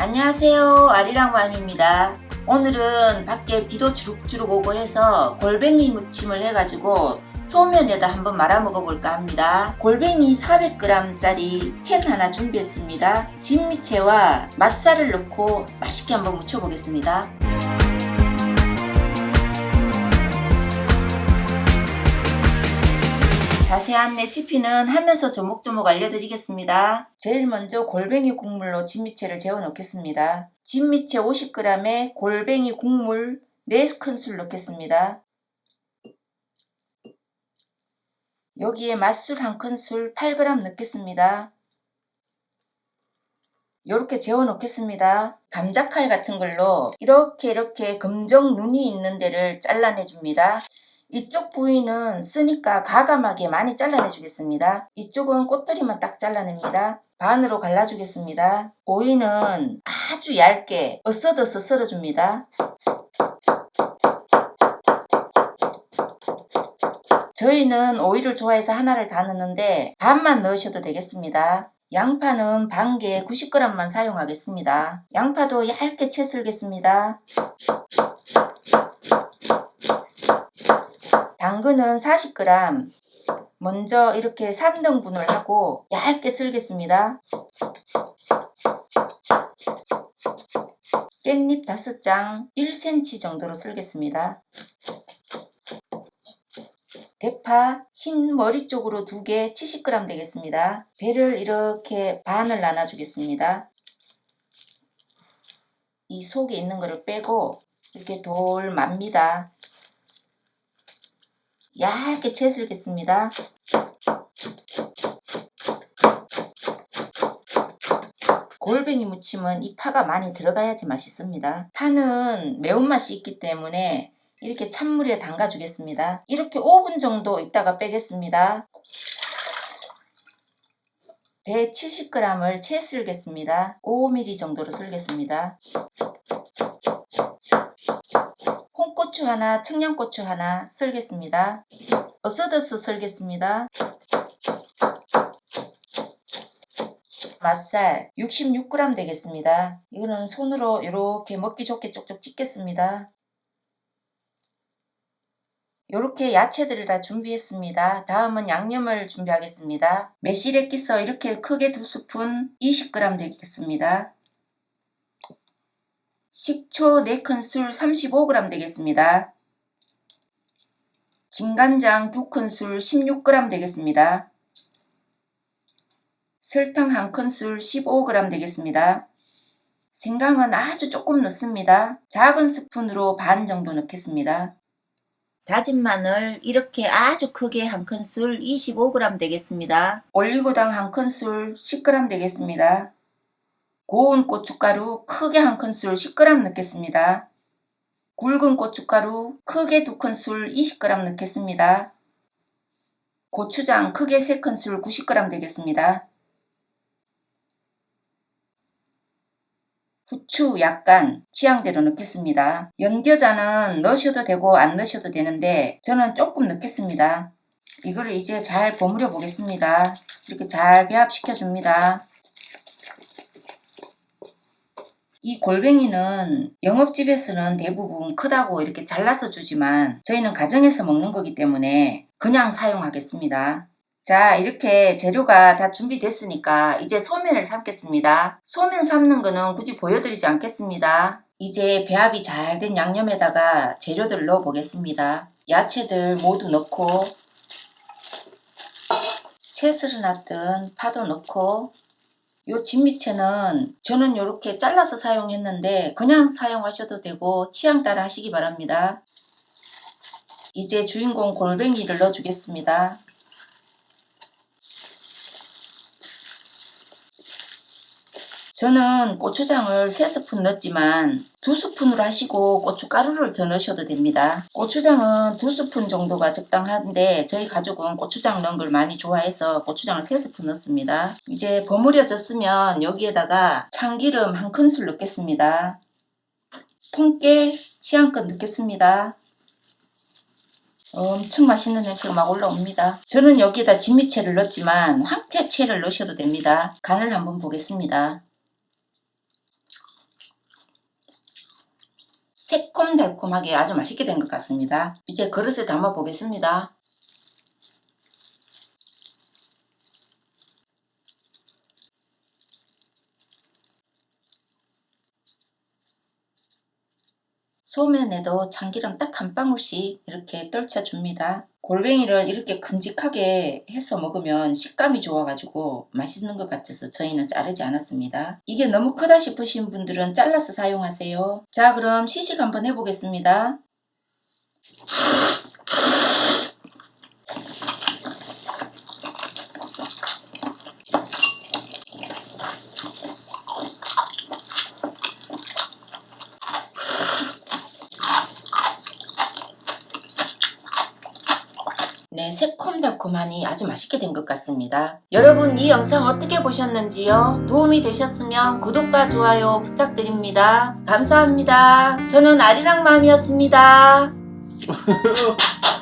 안녕하세요. 아리랑맘입니다. 오늘은 밖에 비도 주룩주룩 오고 해서 골뱅이 무침을 해가지고 소면에다 한번 말아 먹어볼까 합니다. 골뱅이 400g짜리 캔 하나 준비했습니다. 진미채와 맛살을 넣고 맛있게 한번 무쳐보겠습니다. 자세한 레시피는 하면서 조목조목 알려드리겠습니다. 제일 먼저 골뱅이 국물로 진미채를 재워 놓겠습니다. 진미채 50g에 골뱅이 국물 4큰술 넣겠습니다. 여기에 맛술 1큰술 8g 넣겠습니다. 이렇게 재워 놓겠습니다. 감자칼 같은 걸로 이렇게 이렇게 금정 눈이 있는 데를 잘라내 줍니다. 이쪽 부위는 쓰니까 가감하게 많이 잘라내 주겠습니다. 이쪽은 꽃들이만 딱 잘라냅니다. 반으로 갈라주겠습니다. 오이는 아주 얇게 어슷어슷 썰어줍니다. 저희는 오이를 좋아해서 하나를 다 넣는데 반만 넣으셔도 되겠습니다. 양파는 반개 90g만 사용하겠습니다. 양파도 얇게 채 썰겠습니다. 당근은 40g. 먼저 이렇게 3등분을 하고 얇게 썰겠습니다. 깻잎 5장 1cm 정도로 썰겠습니다. 대파 흰 머리 쪽으로 2개 70g 되겠습니다. 배를 이렇게 반을 나눠주겠습니다. 이 속에 있는 거를 빼고 이렇게 돌 맙니다. 얇게 채 썰겠습니다. 골뱅이 무침은 이 파가 많이 들어가야지 맛있습니다. 파는 매운맛이 있기 때문에 이렇게 찬물에 담가 주겠습니다. 이렇게 5분 정도 있다가 빼겠습니다. 배 70g을 채 썰겠습니다. 5mm 정도로 썰겠습니다. 홍고추 하나, 청양고추 하나 썰겠습니다. 어서더스 썰겠습니다. 맛살 66g 되겠습니다. 이거는 손으로 이렇게 먹기 좋게 쪽쪽 찢겠습니다. 이렇게 야채들을 다 준비했습니다. 다음은 양념을 준비하겠습니다. 매실액 기서 이렇게 크게 두 스푼 20g 되겠습니다. 식초 4큰술 35g 되겠습니다. 진간장 2큰술 16g 되겠습니다. 설탕 1큰술 15g 되겠습니다. 생강은 아주 조금 넣습니다. 작은 스푼으로 반 정도 넣겠습니다. 다진 마늘 이렇게 아주 크게 한 큰술 25g 되겠습니다. 올리고당 한 큰술 10g 되겠습니다. 고운 고춧가루 크게 한 큰술 10g 넣겠습니다. 굵은 고춧가루 크게 두 큰술 20g 넣겠습니다. 고추장 크게 3큰술 90g 되겠습니다. 후추 약간 취향대로 넣겠습니다. 연겨자는 넣으셔도 되고 안 넣으셔도 되는데 저는 조금 넣겠습니다. 이거를 이제 잘 버무려 보겠습니다. 이렇게 잘 배합시켜 줍니다. 이 골뱅이는 영업집에서는 대부분 크다고 이렇게 잘라서 주지만 저희는 가정에서 먹는 거기 때문에 그냥 사용하겠습니다. 자 이렇게 재료가 다 준비됐으니까 이제 소면을 삶겠습니다. 소면 삶는 거는 굳이 보여드리지 않겠습니다. 이제 배합이 잘 된 양념에다가 재료들 넣어 보겠습니다. 야채들 모두 넣고 채스를 놨던 파도 넣고 요 진미채는 저는 이렇게 잘라서 사용했는데 그냥 사용하셔도 되고 취향 따라 하시기 바랍니다. 이제 주인공 골뱅이를 넣어주겠습니다. 저는 고추장을 3스푼 넣었지만 2스푼으로 하시고 고춧가루를 더 넣으셔도 됩니다. 고추장은 2스푼 정도가 적당한데 저희 가족은 고추장 넣은 걸 많이 좋아해서 고추장을 3스푼 넣습니다. 이제 버무려졌으면 여기에다가 참기름 한 큰술 넣겠습니다. 통깨 취향껏 넣겠습니다. 엄청 맛있는 냄새가 막 올라옵니다. 저는 여기에다 진미채를 넣었지만 황태채를 넣으셔도 됩니다. 간을 한번 보겠습니다. 새콤달콤하게 아주 맛있게 된 것 같습니다. 이제 그릇에 담아 보겠습니다. 소면에도 참기름 딱 한 방울씩 이렇게 떨쳐줍니다. 골뱅이를 이렇게 큼직하게 해서 먹으면 식감이 좋아가지고 맛있는 것 같아서 저희는 자르지 않았습니다. 이게 너무 크다 싶으신 분들은 잘라서 사용하세요. 자 그럼 시식 한번 해보겠습니다. 네, 새콤달콤하니 아주 맛있게 된 것 같습니다. 여러분 이 영상 어떻게 보셨는지요? 도움이 되셨으면 구독과 좋아요 부탁드립니다. 감사합니다. 저는 아리랑 맘이었습니다.